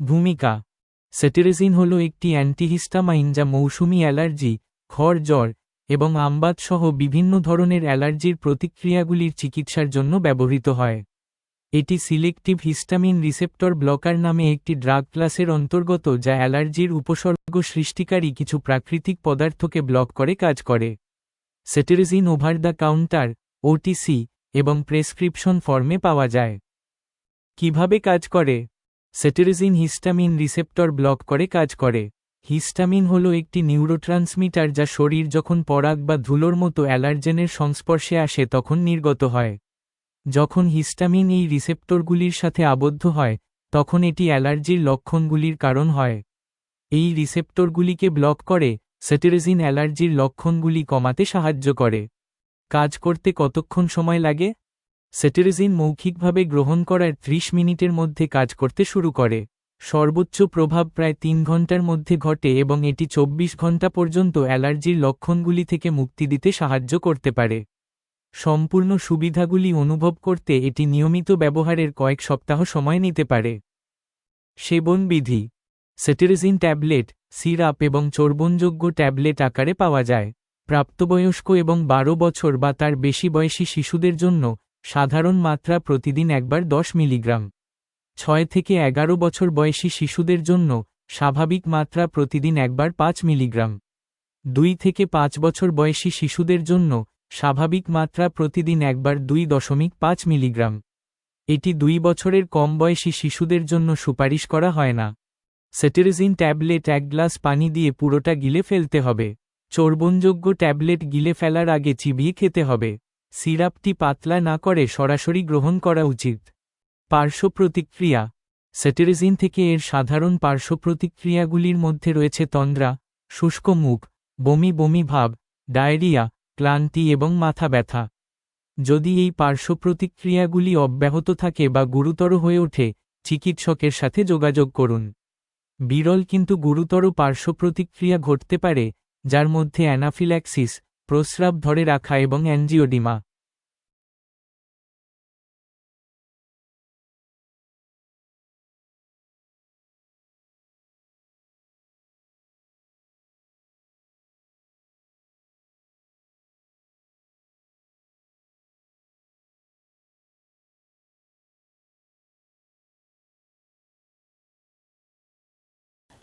ভূমিকা। সেটেরেজিন হল একটি অ্যান্টিহিস্টামাইন যা মৌসুমি অ্যালার্জি, খড় জ্বর এবং আমবাত সহ বিভিন্ন ধরনের অ্যালার্জির প্রতিক্রিয়াগুলির চিকিৎসার জন্য ব্যবহৃত হয়। এটি সিলেক্টিভ হিস্টামিন রিসেপ্টর ব্লকার নামে একটি ড্রাগ ক্লাসের অন্তর্গত যা অ্যালার্জির উপসর্গ সৃষ্টিকারী কিছু প্রাকৃতিক পদার্থকে ব্লক করে কাজ করে। Cetirizine over the counter, OTC এবং প্রেসক্রিপশন ফর্মে পাওয়া যায়। কীভাবে কাজ করে? সেটেরেজিন হিস্টামিন রিসেপ্টর ব্লক করে কাজ করে। হিস্টামিন হল একটি নিউরোট্রান্সমিটার যা শরীর যখন পরাগ বা ধুলোর মতো অ্যালার্জেনের সংস্পর্শে আসে তখন নির্গত হয়। যখন হিস্টামিন এই রিসেপ্টরগুলির সাথে আবদ্ধ হয়, তখন এটি অ্যালার্জির লক্ষণগুলির কারণ হয়। এই রিসেপ্টরগুলিকে ব্লক করে, সেটেরেজিন অ্যালার্জির লক্ষণগুলি কমাতে সাহায্য করে। কাজ করতে কতক্ষণ সময় লাগে? সেটেরেজিন মৌখিকভাবে গ্রহণ করার 30 মিনিটের মধ্যে কাজ করতে শুরু করে। সর্বোচ্চ প্রভাব প্রায় তিন ঘণ্টার মধ্যে ঘটে এবং এটি 24 ঘণ্টা পর্যন্ত অ্যালার্জির লক্ষণগুলি থেকে মুক্তি দিতে সাহায্য করতে পারে। সম্পূর্ণ সুবিধাগুলি অনুভব করতে এটি নিয়মিত ব্যবহারের কয়েক সপ্তাহ সময় নিতে পারে। সেবন বিধি সেটেরেজিন ট্যাবলেট, সিরাপ এবং চর্বণযোগ্য ট্যাবলেট আকারে পাওয়া যায়। প্রাপ্তবয়স্ক এবং বারো বছর বা তার বেশি বয়সী শিশুদের জন্য সাধারণ মাত্রা প্রতিদিন একবার দশ মিলিগ্রাম। ছয় থেকে এগারো বছর বয়সী শিশুদের জন্য স্বাভাবিক মাত্রা প্রতিদিন একবার পাঁচ মিলিগ্রাম। দুই থেকে পাঁচ বছর বয়সী শিশুদের জন্য স্বাভাবিক মাত্রা প্রতিদিন একবার দুই দশমিক পাঁচ মিলিগ্রাম। এটি দুই বছরের কম বয়সী শিশুদের জন্য সুপারিশ করা হয় না। সেটেরেজিন ট্যাবলেট এক গ্লাস পানি দিয়ে পুরোটা গিলে ফেলতে হবে। চর্বণযোগ্য ট্যাবলেট গিলে ফেলার আগে চিবিয়ে খেতে হবে। সিরাপটি পাতলা না করে সরাসরি গ্রহণ করা উচিত। পার্শ্ব প্রতিক্রিয়া সেটেরেজিন থেকে এর সাধারণ পার্শ্ব প্রতিক্রিয়াগুলির মধ্যে রয়েছে তন্দ্রা, শুষ্ক মুখ, বমি বমি ভাব, ডায়রিয়া, ক্লান্তি এবং মাথা ব্যথা। যদি এই পার্শ্ব প্রতিক্রিয়াগুলি অব্যাহত থাকে বা গুরুতর হয়ে ওঠে, চিকিৎসকের সাথে যোগাযোগ করুন। বিরল কিন্তু গুরুতর পার্শ্ব প্রতিক্রিয়া ঘটতে পারে, যার মধ্যে অ্যানাফিল্যাক্সিস প্রস্রাব ধরে রাখা এবং অ্যাঞ্জিওডিমা